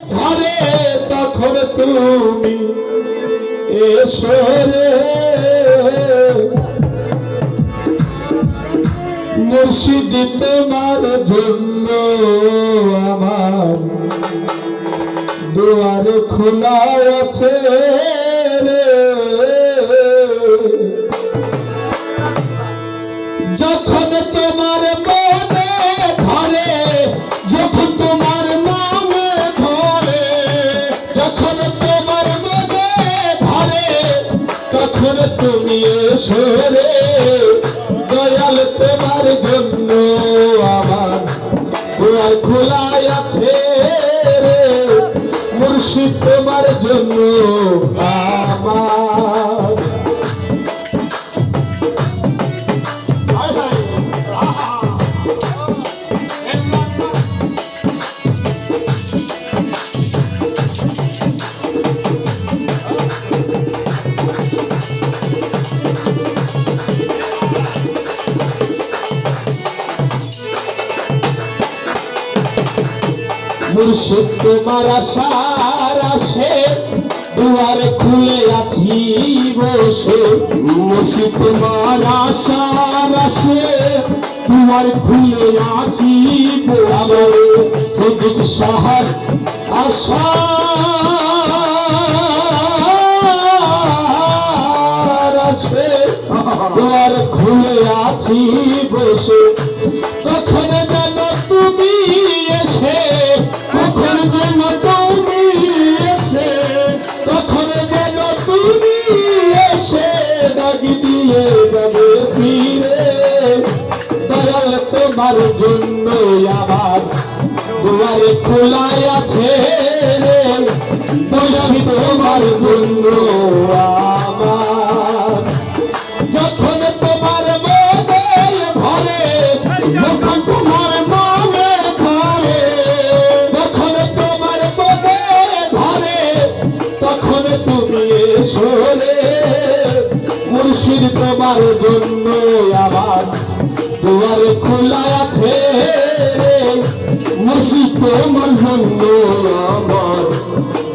ঘরে তখন তুমি এসো রে। মুর্শিদ তোমার জন্য আমার দুয়ার খোলা আছে। তখন তুমি এসো রে। দয়াল তোমার জন্য আমার দুয়ার খোলাই আছে রে। মুর্শিদ তোমার জন্য আমার। মুর্শিদ তোমার আশার আসে, দুয়ার খুলে আছি বসে। মুর্শিদ তোমার আশার আসে, দুয়ার খুলে আছি বসে। সুদিক সাহার আশা আসে, দুয়ার খুলে আছি তখন যেন তুমি এসে ডাকি দিয়ে যাবে ফিরে। দয়াল তোমার জন্য আবার তোমার খোলাই আছে রে। তোমার জন্য দুয়ার খোলা আছে তোমার জন্য আমার।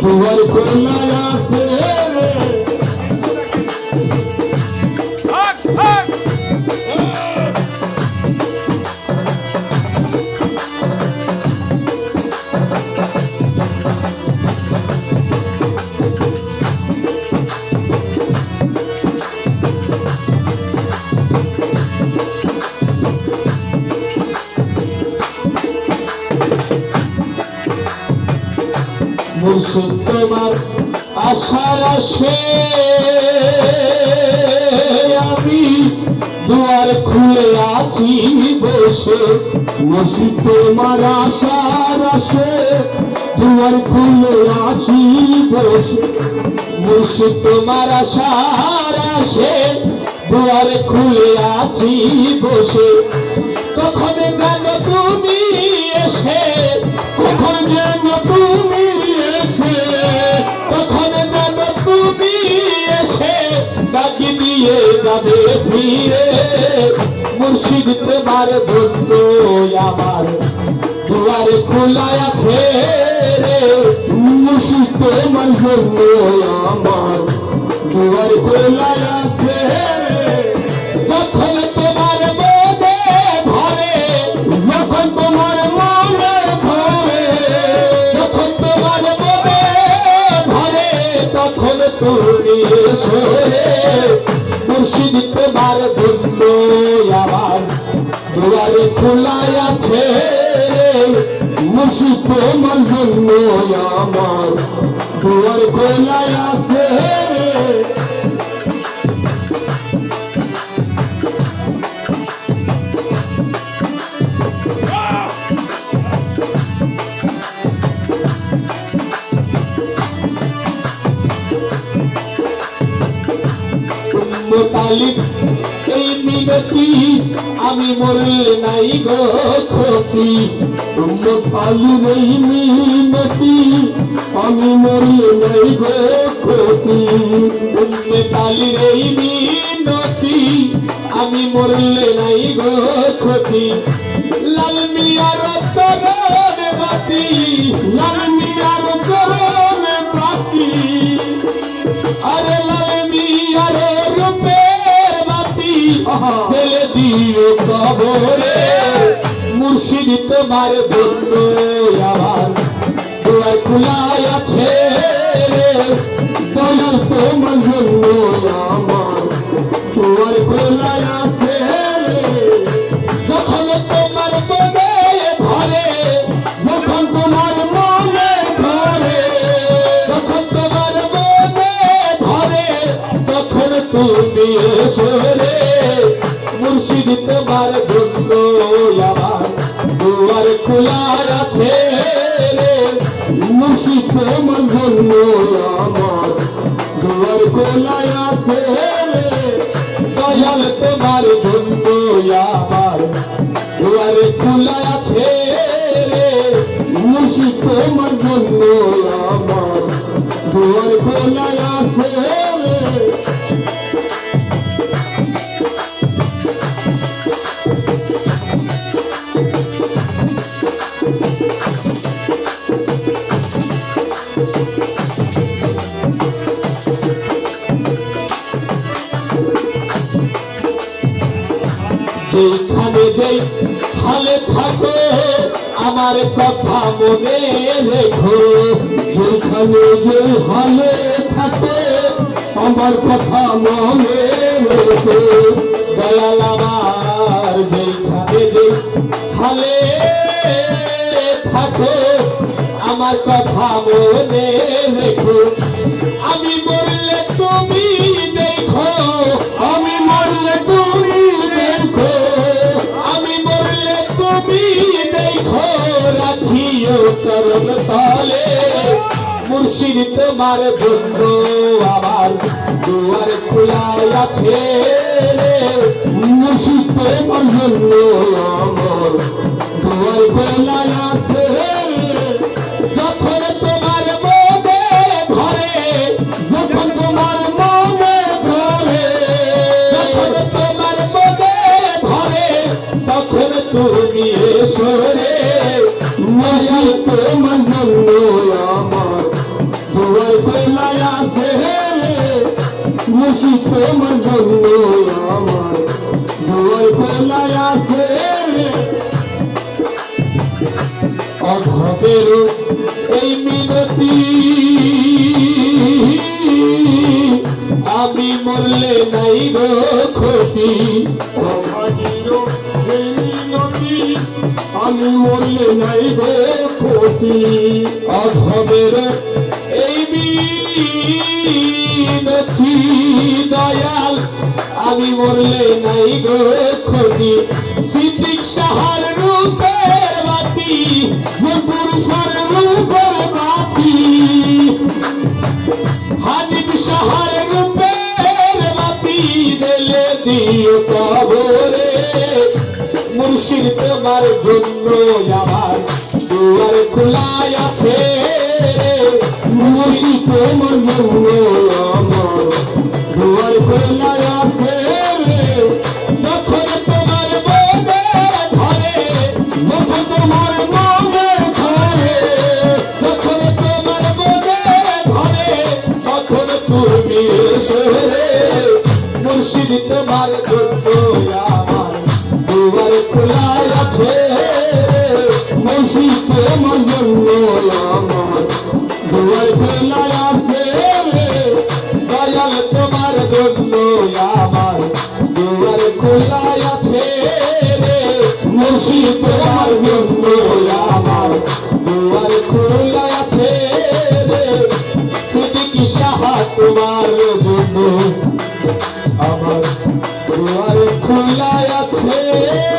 দুয়ার খোলা আছে মুর্শিদ তোমার আশার আসে আমি দুয়ার খুলে আছি বসে মুর্শিদ তোমার আশার আসে দুয়ার খুলে আছি বসে মুর্শিদ তোমার আশার আসে দুয়ার খুলে আছি বসে। কখন জানো তুমি এসে, কখন যেন তুমি যাবে ফিরে। মুর্শিদ তোমার জন্য আমার। দুয়ার খোলা আছে রে, মুর্শিদ তোমার জন্য আমার। দুয়ার খোলা আছে মুর্শিদ তোমার জন্য আমার দুয়ার খোলাই আছে রে মিনতি আমি মরলে নাই গো ক্ষতি। মোতালিব এই মিনতি, আমি মরলে নাই গো ক্ষতি। মোতালিব এই মিনতি, আমি মরলে নাই গো লাল মিয়ার তরণ বাতি, লাল ছেলে দিয়ে কবরে মুর্শিদ তোমার জন্য আমার দুয়ার আছে তোমার তোমার জন্য আমার দুয়ার আছে। দুয়ার খোলা আছে রে। তোমার জন্য আমার। দুয়ার খোলা আছে রে। দয়াল তোমার জন্য আমার। দুয়ারে খোলা আছে রে। মুর্শিদ তোমার আমার। দুয়ার খোলা হালে থাকো আমার কথা মনে রেখো। যেখানে যে হালে থাকে, আমার কথা মনে রেখো। দয়াল আমার, যেখানে যে হালে থাকো, আমার কথা মনে রেখো। আমি বললে চরণ তলে মুর্শিদ তোমার জন্য আমার দুয়ার খোলা আছে মুর্শিদ তোমার জন্য আমার দুয়ার খোলা আছে তোমার যখন তোমার তখন তুমি নসি তোমার জন্য আমার দুয়ার খোলা আছে রে নসি তোমার জন্য আমার দুয়ার খোলা আছে রে অধবের এই মিনতি আমি মরলে নাই গো ক্ষতি মরলে নাই গো ক্ষতি। অধবের এই মিনতি দয়াল। আমি মরলে নাই গো ক্ষতি। সিদ্দিক সাহার রূপের বাতি পুরুষের রূপের বাতি। হাদিক সাহার রূপের বাতি দিলে দিও কবরে। মুর্শিদ তোমার জন্য আমার দুয়ার খোলাই আছে খুশি তোমার জন্য আমার দুয়ার খোলাই আছে যখন তোমার মনে ধরে যখন তোমার দুয়ার খোলা আছে। তোমার জন্য আমার। দুয়ার খোলা আছে। দয়াল তোমার জন্য আমার। দুয়ার খোলা আছে। মুর্শিদ তোমার জন্য? আমার দুয়ার খোলা আছে।